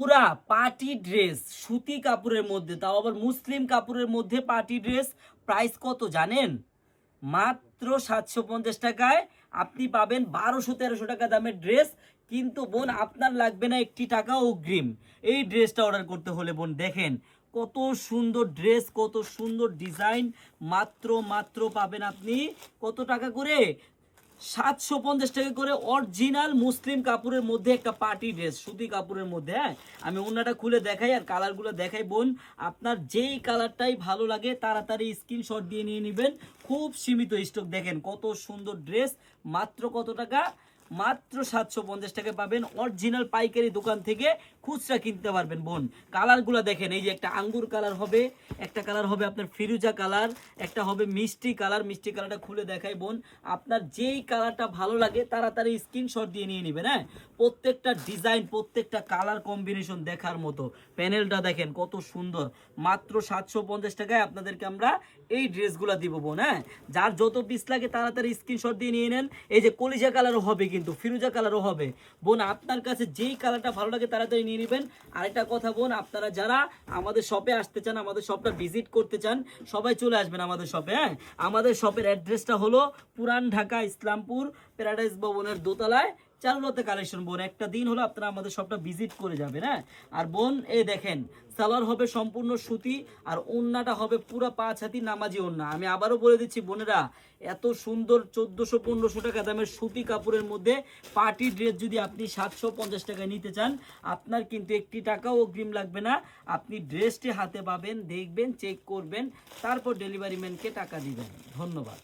পুরা party dress, সুতি কাপড়ের মধ্যে, তাও আবার মুসলিম কাপড়ের মধ্যে পার্টি ড্রেস প্রাইস কত জানেন? মাত্র সাতশো পঞ্চাশ টাকায় আপনি পাবেন বারোশো তেরোশো টাকা দামের ড্রেস, কিন্তু বোন আপনার লাগবে না একটি টাকা অগ্রিম। এই ড্রেসটা অর্ডার করতে হলে বোন দেখেন, কত সুন্দর ড্রেস, কত সুন্দর ডিজাইন, মাত্র মাত্র পাবেন আপনি কত টাকা করে? সাতশো পঞ্চাশ টাকা করে অরিজিনাল মুসলিম কাপড়ের মধ্যে একটা পার্টি ড্রেস সুতি কাপড়ের মধ্যে হ্যাঁ? আমি অন্যটা খুলে দেখাই আর কালারগুলো দেখাই, বোন। আপনার যেই কালারটাই ভালো লাগে, তাড়াতাড়ি স্ক্রিনশট দিয়ে নিয়ে নেবেন। খুব সীমিত স্টক দেখেন কত সুন্দর ড্রেস মাত্র কত টাকা? মাত্র সাতশো পঞ্চাশ টাকা পাবেন অরিজিনাল পাইকারি দোকান থেকে খুচরা কিনতে পারবেন বোন। কালারগুলো দেখেন, এই যে একটা আঙ্গুর কালার হবে, একটা কালার হবে আপনার ফিরুজা কালার, একটা হবে মিষ্টি কালার, মিষ্টি কালারটা খুলে দেখাই বোন। আপনার যেই কালারটা ভালো লাগে, তাড়াতাড়ি স্ক্রিনশট দিয়ে নিয়ে নেবেন হ্যাঁ? প্রত্যেকটা ডিজাইন প্রত্যেকটা কালার কম্বিনেশন দেখার মতো। প্যানেলটা দেখেন কত সুন্দর। মাত্র সাতশো পঞ্চাশ টাকায় আপনাদেরকে আমরা এই ড্রেসগুলো দিব বোন হ্যাঁ? যার যত পিস লাগে, তাড়াতাড়ি স্ক্রিনশট দিয়ে নিয়ে নেন। এই যে কলিজা কালারও হবে কিন্তু। ফিরুজা কালারও হবে। বোন, আপনার কাছে যেই কালারটা ভালো লাগে তাড়াতাড়ি নিয়ে নেবেন। আরেকটা কথা বোন, আপনারা যারা আমাদের শপে আসতে চান, আমাদের শপটা ভিজিট করতে চান, সবাই চলে আসবেন আমাদের শপে হ্যাঁ? আমাদের শপের অ্যাড্রেসটা হলো পুরান ঢাকা ইসলামপুর প্যারাডাইস ভবনের দোতলায়। চারুলতে কালেকশন বোন, একটা দিন হলো আপনারা আমাদের সবটা ভিজিট করে যাবেন হ্যাঁ? আর বোন, এ দেখেন, সালোয়ার হবে সম্পূর্ণ সুতি আর ওন্নাটা হবে পুরো পাঁচ হাতি নামাজি ওন্না। আমি আবারও বলে দিচ্ছি বোনেরা, এত সুন্দর চোদ্দোশো, পনেরোশো টাকা দামের সুতি কাপড়ের মধ্যে পার্টি ড্রেস যদি আপনি সাতশো পঞ্চাশ টাকায় নিতে চান, আপনার কিন্তু একটি টাকাও অগ্রিম লাগবে না। আপনি ড্রেসটি হাতে পাবেন, দেখবেন চেক করবেন, তারপর ডেলিভারি ম্যানকে টাকা দিবেন। ধন্যবাদ।